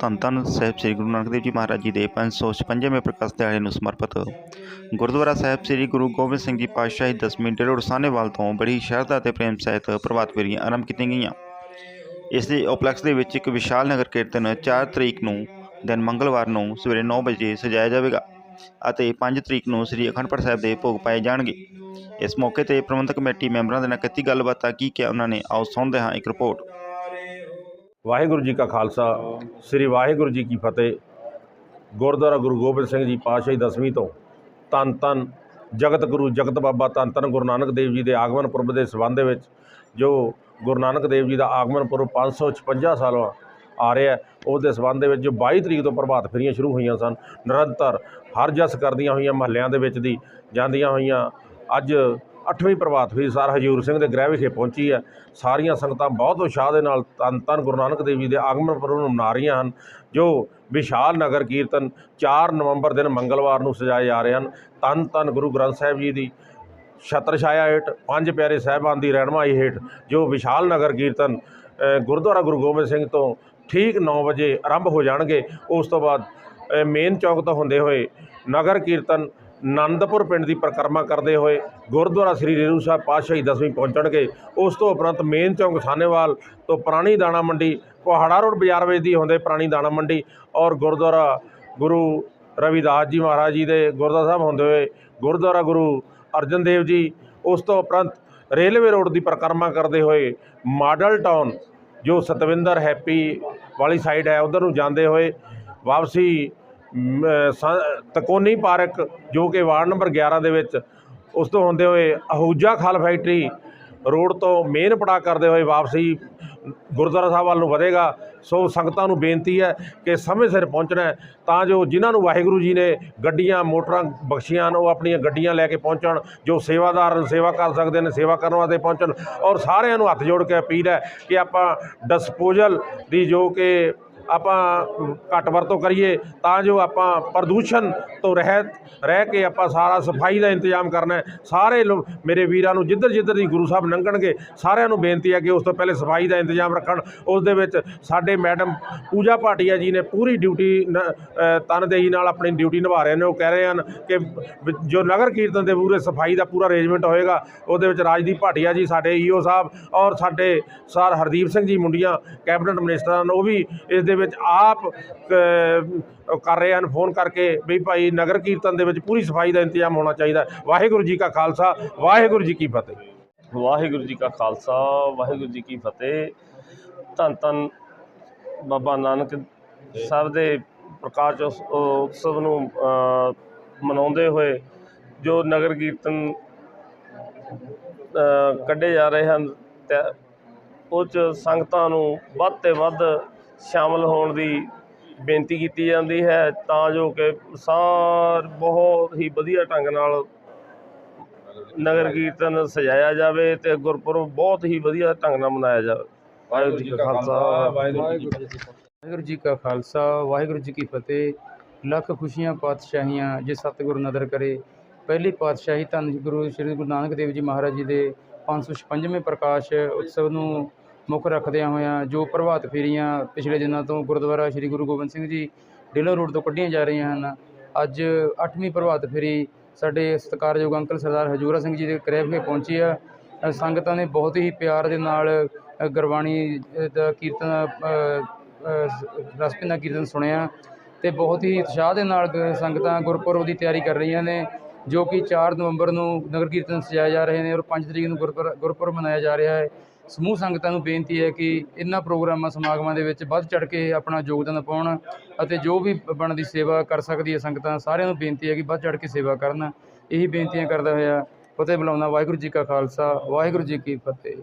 ਧੰਨ ਧੰਨ ਸਾਹਿਬ ਸ੍ਰੀ ਗੁਰੂ ਨਾਨਕ ਦੇਵ ਜੀ ਮਹਾਰਾਜ ਜੀ ਦੇ 556ਵੇਂ ਪ੍ਰਕਾਸ਼ ਦਿਹਾੜੇ ਨੂੰ ਸਮਰਪਿਤ। ਗੁਰਦੁਆਰਾ ਸਾਹਿਬ ਸ੍ਰੀ ਗੁਰੂ ਗੋਬਿੰਦ ਸਿੰਘ ਜੀ ਪਾਤਸ਼ਾਹੀ ਦਸਵੀਂ ਡੇਰਾ ਰੋਡ ਤੋਂ ਬੜੀ ਸ਼ਰਧਾ ਅਤੇ ਪ੍ਰੇਮ ਸਹਿਤ ਪ੍ਰਭਾਤ ਫੇਰੀਆਂ ਆਰੰਭ ਕੀਤੀਆਂ ਗਈਆਂ। ਇਸ ਦੇ ਉਪਲਕਸ਼ ਦੇ ਵਿੱਚ ਇੱਕ ਵਿਸ਼ਾਲ ਨਗਰ ਕੀਰਤਨ 4 ਤਰੀਕ ਨੂੰ ਦਿਨ ਮੰਗਲਵਾਰ ਨੂੰ ਸਵੇਰੇ 9 ਵਜੇ ਸਜਾਇਆ ਜਾਵੇਗਾ ਅਤੇ 5 ਤਰੀਕ ਨੂੰ ਸ੍ਰੀ ਅਖੰਡਪੁਰ ਸਾਹਿਬ ਦੇ ਭੋਗ ਪਾਏ ਜਾਣਗੇ। ਇਸ ਮੌਕੇ ਤੇ ਪ੍ਰਬੰਧਕ ਕਮੇਟੀ ਮੈਂਬਰਾਂ ਦੇ ਨਾਲ ਕੀਤੀ ਗੱਲਬਾਤ ਕੀ ਕਿਹਾ ਉਹਨਾਂ ਨੇ, ਆਓ ਸੁਣਦੇ ਹਾਂ ਇੱਕ ਰਿਪੋਰਟ। ਵਾਹਿਗੁਰੂ ਜੀ ਕਾ ਖਾਲਸਾ ਸ੍ਰੀ ਵਾਹਿਗੁਰੂ ਜੀ ਕੀ ਫਤਿਹ। ਗੁਰਦੁਆਰਾ ਗੁਰੂ ਗੋਬਿੰਦ ਸਿੰਘ ਜੀ ਪਾਤਸ਼ਾਹੀ ਦਸਵੀਂ ਤੋਂ ਧੰਨ ਧੰਨ ਜਗਤ ਗੁਰੂ ਜਗਤ ਬਾਬਾ ਧੰਨ ਧੰਨ ਗੁਰੂ ਨਾਨਕ ਦੇਵ ਜੀ ਦੇ ਆਗਮਨ ਪੁਰਬ ਦੇ ਸਬੰਧ ਦੇ ਵਿੱਚ ਜੋ ਗੁਰੂ ਨਾਨਕ ਦੇਵ ਜੀ ਦਾ ਆਗਮਨ ਪੁਰਬ 556 ਸਾਲਾਂ ਆ ਰਿਹਾ ਹੈ, ਉਸ ਦੇ ਸਬੰਧ ਦੇ ਵਿੱਚ ਜੋ 22 ਤਰੀਕ ਤੋਂ ਪ੍ਰਭਾਤ ਫੇਰੀਆਂ ਸ਼ੁਰੂ ਹੋਈਆਂ ਸਨ ਨਿਰੰਤਰ ਹਰ ਜਸ ਕਰਦੀਆਂ ਹੋਈਆਂ ਮਹੱਲਿਆਂ ਦੇ ਵਿੱਚ ਦੀ ਜਾਂਦੀਆਂ ਹੋਈਆਂ। ਅੱਜ ਅੱਠਵੀਂ ਪ੍ਰਭਾਤ ਫੇਰੀ ਸਰ ਹਜੂਰ ਸਿੰਘ ਦੇ ਗ੍ਰਹਿ ਵਿਖੇ ਪਹੁੰਚੀ ਹੈ। ਸਾਰੀਆਂ ਸੰਗਤਾਂ ਬਹੁਤ ਉਤਸ਼ਾਹ ਦੇ ਨਾਲ ਧੰਨ ਧੰਨ ਗੁਰੂ ਨਾਨਕ ਦੇਵ ਜੀ ਦੇ ਆਗਮਨ ਪੁਰਬ ਨੂੰ ਮਨਾ ਰਹੀਆਂ ਹਨ, ਜੋ ਵਿਸ਼ਾਲ ਨਗਰ ਕੀਰਤਨ 4 ਨਵੰਬਰ ਦਿਨ ਮੰਗਲਵਾਰ ਨੂੰ ਸਜਾਏ ਜਾ ਰਹੇ ਹਨ। ਧੰਨ ਧੰਨ ਗੁਰੂ ਗ੍ਰੰਥ ਸਾਹਿਬ ਜੀ ਦੀ ਛਤਰ ਛਾਇਆ ਹੇਠ, ਪੰਜ ਪਿਆਰੇ ਸਾਹਿਬਾਨ ਦੀ ਰਹਿਨਮਾਈ ਹੇਠ, ਜੋ ਵਿਸ਼ਾਲ ਨਗਰ ਕੀਰਤਨ ਗੁਰਦੁਆਰਾ ਗੁਰੂ ਗੋਬਿੰਦ ਸਿੰਘ ਤੋਂ ਠੀਕ 9 ਵਜੇ ਆਰੰਭ ਹੋ ਜਾਣਗੇ, ਉਸ ਤੋਂ ਬਾਅਦ ਮੇਨ ਚੌਕ ਤੋਂ ਹੁੰਦੇ ਹੋਏ ਨਗਰ ਕੀਰਤਨ ਆਨੰਦਪੁਰ ਪਿੰਡ ਦੀ ਪਰਿਕਰਮਾ ਕਰਦੇ ਹੋਏ ਗੁਰਦੁਆਰਾ ਸ੍ਰੀ ਰੇਰੂ ਸਾਹਿਬ ਪਾਤਸ਼ਾਹੀ ਦਸਵੀਂ ਪਹੁੰਚਣਗੇ। ਉਸ ਤੋਂ ਉਪਰੰਤ ਮੇਨ ਚੌਂਕ ਸਾਨੇਵਾਲ ਤੋਂ ਪੁਰਾਣੀ ਦਾਣਾ ਮੰਡੀ, ਕੋਹਾੜਾ ਰੋਡ ਬਾਜ਼ਾਰ ਵਿੱਚ ਦੀ ਹੁੰਦੇ ਪੁਰਾਣੀ ਦਾਣਾ ਮੰਡੀ ਔਰ ਗੁਰਦੁਆਰਾ ਗੁਰੂ ਰਵਿਦਾਸ ਜੀ ਮਹਾਰਾਜ ਜੀ ਦੇ ਗੁਰਦੁਆਰਾ ਸਾਹਿਬ ਹੁੰਦੇ ਹੋਏ ਗੁਰਦੁਆਰਾ ਗੁਰੂ ਅਰਜਨ ਦੇਵ ਜੀ, ਉਸ ਤੋਂ ਉਪਰੰਤ ਰੇਲਵੇ ਰੋਡ ਦੀ ਪਰਿਕਰਮਾ ਕਰਦੇ ਹੋਏ ਮਾਡਲ ਟਾਊਨ, ਜੋ ਸਤਵਿੰਦਰ ਹੈਪੀ ਵਾਲੀ ਸਾਈਡ ਹੈ, ਉਧਰ ਨੂੰ ਜਾਂਦੇ ਹੋਏ ਵਾਪਸੀ ਤਕੋਨੀ ਪਾਰਕ, ਜੋ ਕਿ ਵਾਰਡ ਨੰਬਰ 11 ਦੇ ਵਿੱਚ, ਉਸ ਤੋਂ ਹੁੰਦੇ ਹੋਏ ਅਹੂਜਾ ਖਾਲ ਫੈਕਟਰੀ ਰੋਡ ਤੋਂ ਮੇਨ ਪੜਾ ਕਰਦੇ ਹੋਏ ਵਾਪਸੀ ਗੁਰਦੁਆਰਾ ਸਾਹਿਬ ਵੱਲ ਨੂੰ ਵਧੇਗਾ। ਸੋ ਸੰਗਤਾਂ ਨੂੰ ਬੇਨਤੀ ਹੈ ਕਿ ਸਮੇਂ ਸਿਰ ਪਹੁੰਚਣਾ ਤਾਂ ਜੋ ਜਿਨ੍ਹਾਂ ਨੂੰ ਵਾਹਿਗੁਰੂ ਜੀ ਨੇ ਗੱਡੀਆਂ, ਮੋਟਰਾਂ ਬਖਸ਼ੀਆਂ ਹਨ, ਉਹ ਆਪਣੀਆਂ ਗੱਡੀਆਂ ਲੈ ਕੇ ਪਹੁੰਚਣ, ਜੋ ਸੇਵਾਦਾਰ ਸੇਵਾ ਕਰ ਸਕਦੇ ਨੇ, ਸੇਵਾ ਕਰਨ ਵਾਸਤੇ ਪਹੁੰਚਣ। ਔਰ ਸਾਰਿਆਂ ਨੂੰ ਹੱਥ ਜੋੜ ਕੇ ਅਪੀਲ ਹੈ ਕਿ ਆਪਾਂ ਡਿਸਪੋਜ਼ਲ ਦੀ ਜੋ ਕਿ ਆਪਾਂ ਘੱਟ ਵਰਤੋਂ ਕਰੀਏ ਤਾਂ ਜੋ ਆਪਾਂ ਪ੍ਰਦੂਸ਼ਣ ਤੋਂ ਰਹਿਤ ਰਹਿ ਕੇ ਆਪਾਂ ਸਾਰਾ ਸਫ਼ਾਈ ਦਾ ਇੰਤਜ਼ਾਮ ਕਰਨਾ ਹੈ। ਸਾਰੇ ਲੋ- ਮੇਰੇ ਵੀਰਾਂ ਨੂੰ ਜਿੱਧਰ ਜਿੱਧਰ ਦੀ ਗੁਰੂ ਸਾਹਿਬ ਲੰਘਣਗੇ ਸਾਰਿਆਂ ਨੂੰ ਬੇਨਤੀ ਹੈ ਕਿ ਉਸ ਤੋਂ ਪਹਿਲੇ ਸਫ਼ਾਈ ਦਾ ਇੰਤਜ਼ਾਮ ਰੱਖਣ। ਉਸ ਦੇ ਵਿੱਚ ਸਾਡੇ ਮੈਡਮ ਪੂਜਾ ਭਾਟੀਆ ਜੀ ਨੇ ਪੂਰੀ ਡਿਊਟੀ ਤਨਦੇਹੀ ਨਾਲ ਆਪਣੀ ਡਿਊਟੀ ਨਿਭਾ ਰਹੇ ਨੇ। ਉਹ ਕਹਿ ਰਹੇ ਹਨ ਕਿ ਜੋ ਨਗਰ ਕੀਰਤਨ ਦੇ ਪੂਰੇ ਸਫ਼ਾਈ ਦਾ ਪੂਰਾ ਅਰੇਂਜਮੈਂਟ ਹੋਏਗਾ, ਉਹਦੇ ਵਿੱਚ ਰਾਜਦੀਪ ਭਾਟੀਆ ਜੀ, ਸਾਡੇ ਈਓ ਸਾਹਿਬ ਔਰ ਸਾਡੇ ਸਰ ਹਰਦੀਪ ਸਿੰਘ ਜੀ ਮੁੰਡੀਆਂ, ਕੈਬਨਿਟ ਮਿਨਿਸਟਰ ਹਨ ਉਹ ਵੀ ਇਸ ਦੇ ਵਿੱਚ ਆਪ ਕਰ ਰਹੇ ਹਨ, ਫੋਨ ਕਰਕੇ ਵੀ ਭਾਈ ਨਗਰ ਕੀਰਤਨ ਦੇ ਵਿੱਚ ਪੂਰੀ ਸਫ਼ਾਈ ਦਾ ਇੰਤਜ਼ਾਮ ਹੋਣਾ ਚਾਹੀਦਾ ਵਾਹਿਗੁਰੂ ਜੀ ਕਾ ਖਾਲਸਾ, ਵਾਹਿਗੁਰੂ ਜੀ ਕੀ ਫਤਿਹ। ਵਾਹਿਗੁਰੂ ਜੀ ਕਾ ਖਾਲਸਾ, ਵਾਹਿਗੁਰੂ ਜੀ ਕੀ ਫਤਿਹ। ਧੰਨ ਧੰਨ ਬਾਬਾ ਨਾਨਕ ਸਾਹਿਬ ਦੇ ਪ੍ਰਕਾਸ਼ ਉਤਸਵ ਨੂੰ ਮਨਾਉਂਦੇ ਹੋਏ ਜੋ ਨਗਰ ਕੀਰਤਨ ਕੱਢੇ ਜਾ ਰਹੇ ਹਨ, ਤੇ ਉਹ 'ਚ ਸੰਗਤਾਂ ਨੂੰ ਵੱਧ ਤੇ ਵੱਧ ਸ਼ਾਮਲ ਹੋਣ ਦੀ ਬੇਨਤੀ ਕੀਤੀ ਜਾਂਦੀ ਹੈ ਤਾਂ ਜੋ ਕਿ ਸਾਰ ਬਹੁਤ ਹੀ ਵਧੀਆ ਢੰਗ ਨਾਲ ਨਗਰ ਕੀਰਤਨ ਸਜਾਇਆ ਜਾਵੇ ਤੇ ਗੁਰਪੁਰਬ ਬਹੁਤ ਹੀ ਵਧੀਆ ਢੰਗ ਨਾਲ ਮਨਾਇਆ ਜਾਵੇ ਵਾਹਿਗੁਰੂ ਜੀ ਕਾ ਖਾਲਸਾ। ਵਾਹਿਗੁਰੂ ਜੀ ਕੀ ਫਤਿਹ। ਵਾਹਿਗੁਰੂ ਜੀ ਕਾ ਖਾਲਸਾ ਵਾਹਿਗੁਰੂ ਜੀ ਕੀ ਫਤਿਹ। ਲੱਖ ਖੁਸ਼ੀਆਂ ਪਾਤਸ਼ਾਹੀਆਂ ਜੇ ਸਤਿਗੁਰੂ ਨਦਰ ਕਰੇ। ਪਹਿਲੀ ਪਾਤਸ਼ਾਹੀ ਧੰਨ ਗੁਰੂ ਸ੍ਰੀ ਗੁਰੂ ਨਾਨਕ ਦੇਵ ਜੀ ਮਹਾਰਾਜ ਜੀ ਦੇ 556ਵੇਂ ਪ੍ਰਕਾਸ਼ ਉਤਸਵ ਨੂੰ ਮੁੱਖ ਰੱਖਦਿਆਂ ਹੋਇਆਂ ਜੋ ਪ੍ਰਭਾਤ ਫੇਰੀਆਂ ਪਿਛਲੇ ਦਿਨਾਂ ਤੋਂ ਗੁਰਦੁਆਰਾ ਸ੍ਰੀ ਗੁਰੂ ਗੋਬਿੰਦ ਸਿੰਘ ਜੀ ਡੇਲਰ ਰੋਡ ਤੋਂ ਕੱਢੀਆਂ ਜਾ ਰਹੀਆਂ ਹਨ। ਅੱਜ 8ਵੀਂ ਪ੍ਰਭਾਤ ਫੇਰੀ ਸਾਡੇ ਸਤਿਕਾਰਯੋਗ ਅੰਕਲ ਸਰਦਾਰ ਹਜੂਰਾ ਸਿੰਘ ਜੀ ਦੇ ਗ੍ਰਹਿ ਵਿਖੇ ਪਹੁੰਚੀ ਆ। ਸੰਗਤਾਂ ਨੇ ਬਹੁਤ ਹੀ ਪਿਆਰ ਦੇ ਨਾਲ ਗੁਰਬਾਣੀ ਦਾ ਕੀਰਤਨ ਅ, ਰਸਪਿੰਨ ਦਾ ਕੀਰਤਨ ਸੁਣਿਆ ਤੇ ਬਹੁਤ ਹੀ ਉਤਸ਼ਾਹ ਦੇ ਨਾਲ ਗ- ਸੰਗਤਾਂ ਗੁਰਪੁਰਬ ਦੀ ਤਿਆਰੀ ਕਰ ਰਹੀਆਂ ਨੇ ਜੋ ਕਿ 4 ਨਵੰਬਰ ਨੂੰ ਨਗਰ ਕੀਰਤਨ ਸਜਾਏ ਜਾ ਰਹੇ ਨੇ ਔਰ 5 ਤਰੀਕ ਨੂੰ ਗੁਰਪੁਰ- ਗੁਰਪੁਰਬ ਮਨਾਇਆ ਜਾ ਰਿਹਾ ਹੈ। ਸਮੂਹ ਸੰਗਤਾਂ ਨੂੰ ਬੇਨਤੀ ਹੈ ਕਿ ਇਹਨਾਂ ਪ੍ਰੋਗਰਾਮਾਂ ਸਮਾਗਮਾਂ ਦੇ ਵਿੱਚ ਵੱਧ ਚੜ ਕੇ ਆਪਣਾ ਯੋਗਦਾਨ ਪਾਉਣ ਅਤੇ ਜੋ ਵੀ ਬਣਦੀ ਸੇਵਾ ਕਰ ਸਕਦੀ ਹੈ ਸੰਗਤਾਂ, ਸਾਰਿਆਂ ਨੂੰ ਬੇਨਤੀ ਹੈ ਕਿ ਵੱਧ ਚੜ ਕੇ ਸੇਵਾ ਕਰਨ। ਇਹੀ ਬੇਨਤੀਆਂ ਕਰਦਾ ਹੋਇਆ ਫਤਿਹ ਬੁਲਾਉਂਦਾ ਵਾਹਿਗੁਰੂ ਜੀ ਕਾ ਖਾਲਸਾ, ਵਾਹਿਗੁਰੂ ਜੀ ਕੀ ਫਤਿਹ।